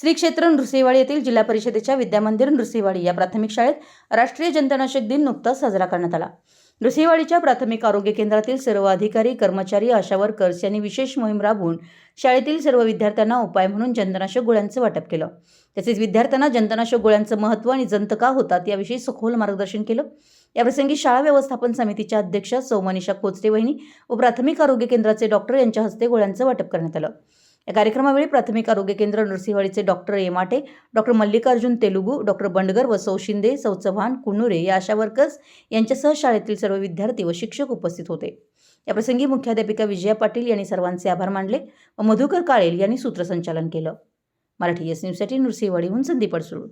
श्री क्षेत्र नृसिंहवाडी येथील जिल्हा परिषदेच्या विद्यामंदिर नृसिंहवाडी या प्राथमिक शाळेत राष्ट्रीय जंतनाशक दिन नुकताच साजरा करण्यात आला. नृसिंहवाडीच्या प्राथमिक आरोग्य केंद्रातील सर्व अधिकारी कर्मचारी आशा वर्कर्स यांनी विशेष मोहीम राबवून शाळेतील सर्व विद्यार्थ्यांना उपाय म्हणून जंतनाशक गोळ्यांचं वाटप केलं. तसेच विद्यार्थ्यांना जंतनाशक गोळ्यांचं महत्त्व आणि जंत का होतात याविषयी सखोल मार्गदर्शन केलं. याप्रसंगी शाळा व्यवस्थापन समितीच्या अध्यक्ष सौमनिषा कोचरे वहिनी व प्राथमिक आरोग्य केंद्राचे डॉक्टर यांच्या हस्ते गोळ्यांचं वाटप करण्यात आलं. या कार्यक्रमावेळी प्राथमिक आरोग्य केंद्र नृसिंहवाडीचे डॉक्टर एमाटे डॉक्टर मल्लिकार्जुन तेलुगू डॉक्टर बंडगर व सौ शिंदे सौ चव्हाण कुन्नुरे या आशा वर्कर्स यांच्यासह शाळेतील सर्व विद्यार्थी व शिक्षक उपस्थित होते. याप्रसंगी मुख्याध्यापिका विजया पाटील यांनी सर्वांचे आभार मानले व मधुकर काळेल यांनी सूत्रसंचालन केलं. मराठी एस न्यूजसाठी नृसिंहवाडीहून संदीप अडसूळ.